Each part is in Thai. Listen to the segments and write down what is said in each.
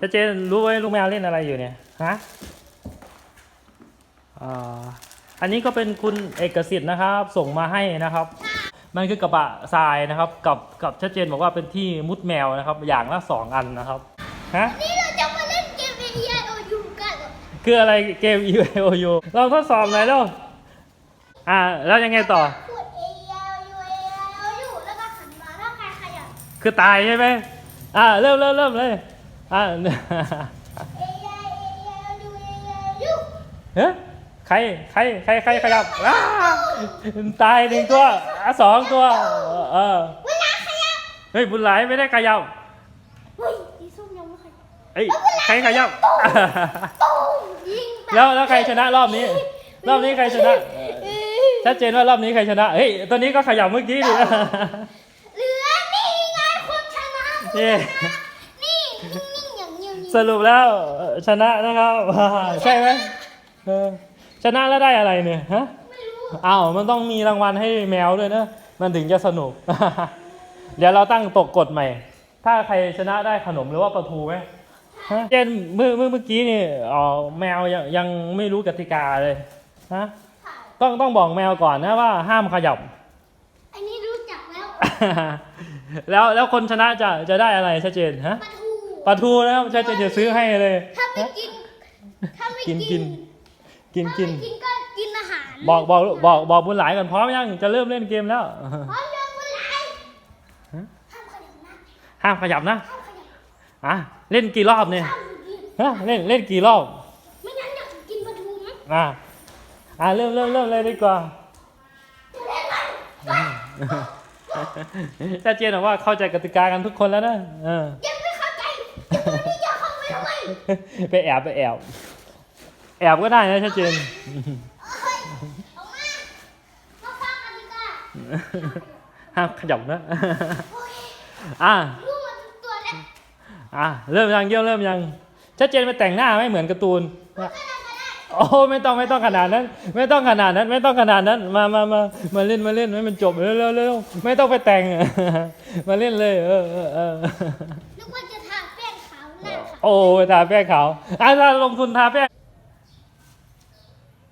ชัดเจนรู้ไหมลูกแมวเล่นอะไรอยู่เนี่ยฮะอ่าอันนี้ก็เป็นคุณเอกสิทธิ์นะครับ ส่งมาให้นะครับ มันคือกระบะทรายนะครับ กับกับชัดเจนบอกว่าเป็นที่มุดแมวนะครับ อย่างละสองอันนะครับฮะนี่เราจะมาเล่นเกม A I O U กันคืออะไรเกม U I O U เราทดสอบหน่อยแล้วอ่าแล้วยังไงต่อกด A I O U A I O U แล้วก็หันมาแล้วใครขยับคือตายใช่ไหมอ่าเริ่มเริ่มเริ่มเลย อ่าเฮ้ยใครใครใครใครขยับอ้าตายหนึ่งตัวอะสองตัว เออเวลาขยับเฮ้ยบุญหลายไม่ได้ขยับเฮ้ยสีส้มยังไม่ขยับเอ้ยใครขยับแล้วแล้วใครชนะรอบนี้ รอบนี้ใครชนะชัดเจนว่ารอบนี้ใครชนะ เฮ้ยตัวนี้ก็ขยับเมื่อกี้ดิเหลือนี่ไงคนชนะ สรุปแล้วเอ่อชนะนะครับ ใช่ไหมเออชนะแล้วได้อะไรเนี่ยฮะไม่รู้อ้าวมันต้องมีรางวัลให้แมวด้วยนะมันถึงจะสนุก เดี๋ยวเราตั้งตกกฎใหม่ ถ้าใครชนะได้ขนมหรือว่าประทูไหมฮะเช่นเมื่อเมื่อเมื่อกี้นี่อ๋อแมวยังยังไม่รู้กติกาเลยฮะค่ะต้องต้องบอกแมวก่อนนะว่าห้ามขยับ อันนี้รู้จักแล้ว แล้วแล้วคนชนะจะจะได้อะไรชัดเจนฮะปลาทู ปลาทูนะครับชัดเจนจะซื้อให้เลย ถ้าไม่กิน ถ้าไม่กิกินนกินกินกิน ถ้าไม่กินก็กินอาหาร บอกบอกบอกบอกบุญหลายก่อนพร้อมยังจะเริ่มเล่นเกมแล้ว พร้อมยังเมื่อไหร่ฮะ ห้ามขยับนะห้ามขยับนะห้ามขยับอะเล่นกี่รอบเนี่ยห้ามกินฮะเล่นเล่นกี่รอบไม่งั้นอยากกินปลาทูนะอะอะเริ่มเริ่มเริ่มเลยดีกว่า จะเล่นมันชัดเจนบอกว่าเข้าใจกติกากันทุกคนแล้วนะเออยังไม่เข้าใจไอ้ตัวนี้จะเข้า ไปทำไมไปแอบไปแอบ แอบก็ได้นะชัดเจนเฮ้ยออกมามาฟังกันดีกว่าห้ามขยับนะโอเคอะรู้มันตัวเล็กอะเริ่มยังเยี่ยมเริ่มยัง ชัดเจนไปแต่งหน้าไม่เหมือนการ์ตูนก็ได้ก็ได้โอ้ไม่ต้องไม่ต้องขนาดนั้น ไม่ต้องขนาดนั้น ไม่ต้องขนาดนั้น มามามามาเล่นมาเล่นให้มันจบเร็วเร็วเร็วไม่ต้องไปแต่ง มาเล่นเลย เออเออ โอ้ทาแป้งขาวอะถ้าลงทุนทาแป้ง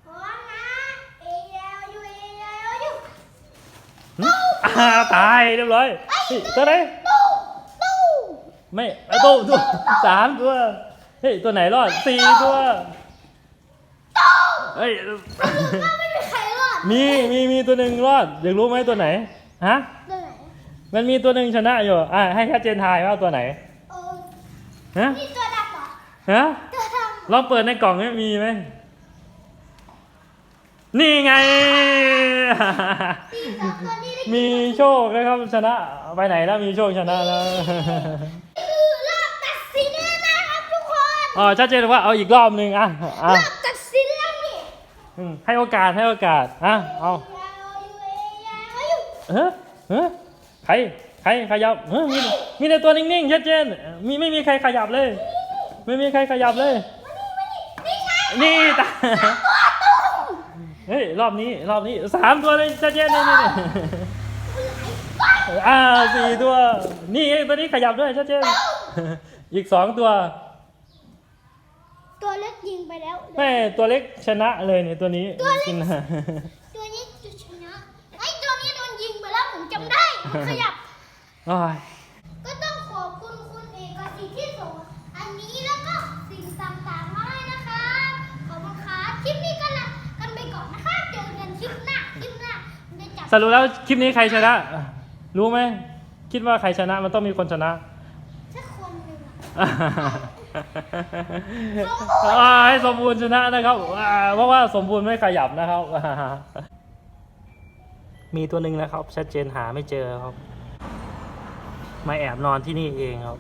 พร้อมนะ A L U A L U อ่าตายเรียบร้อยเฮ้ยตัวไหนตู้ตู้ไม่ไอ้ตัวตัวสามตัวเฮ้ยตัวไหนรอดสี่ตัวเฮ้ยถ้าไม่มีใครรอดมีมีมีตัวหนึ่งรอดอยากรู้ไหมตัวไหนฮะตัวไหนมันมีตัวหนึ่งชนะอยู่อะให้แค่เจนทายว่าตัวไหนเออ ฮะนี่ตัวดำเหรอ ฮะตัวดำลองเปิดในกล่องนี่มีไหมนี่ไงตีสองตัวนี้ได้มีโชคนะครับชนะ ไปไหนแล้วมีโชคชนะแล้วคือรอบตัดสินแล้วนะครับทุกคนอ๋อชัดเจนว่าเอาอีกรอบหนึ่งอะรอะอบตัดสินแล้วนี่อืมให้โอกาสให้โอกาสอะเอาเฮ้ยเฮ้ยใคร ใครขยับเฮ้ยมีมีแต่ตัวนิ่งๆชัดเจนมีไม่มีใครขยับเลย ไม่มีใครขยับเลย นี่ตาเฮ้ยรอบนี้รอบนี้สามตัวเลยชัดเจนเลยนี่นี่อ่าสี่ตัว นี่ไอ้ตัวนี้ขยับด้วยชัดเจนอีกสองตัว ตัวเล็กยิงไปแล้วแม่ตัวเล็กชนะเลยเนี่ยตัวนี้กินตัวนี้จะชนะไอ้ตัวนี้โดนยิงไปแล้วผมจำได้มันขยับ โอ้ยก็ต้องขอบคุณคุณเอกสิทธิ์ที่ส่งอันนี้แล้วก็สิ่งต่างๆมาให้นะคะขอบคุณค่ะคลิปนี้ก็ลากันไปก่อนนะคะเจอกันคลิปหน้าคลิปหน้าได้จับสรุปแล้วคลิปนี้ใครชนะ รู้ไหม คิดว่าใครชนะมันต้องมีคนชนะ สักคนหนึ่งอะ อ่าให้สมบูรณ์ชนะนะครับอ่าเพราะว่าสมบูรณ์ไม่ขยับนะครับ มีตัวหนึ่งนะครับ ชัดเจนหาไม่เจอครับ มาแอบนอนที่นี่เองครับ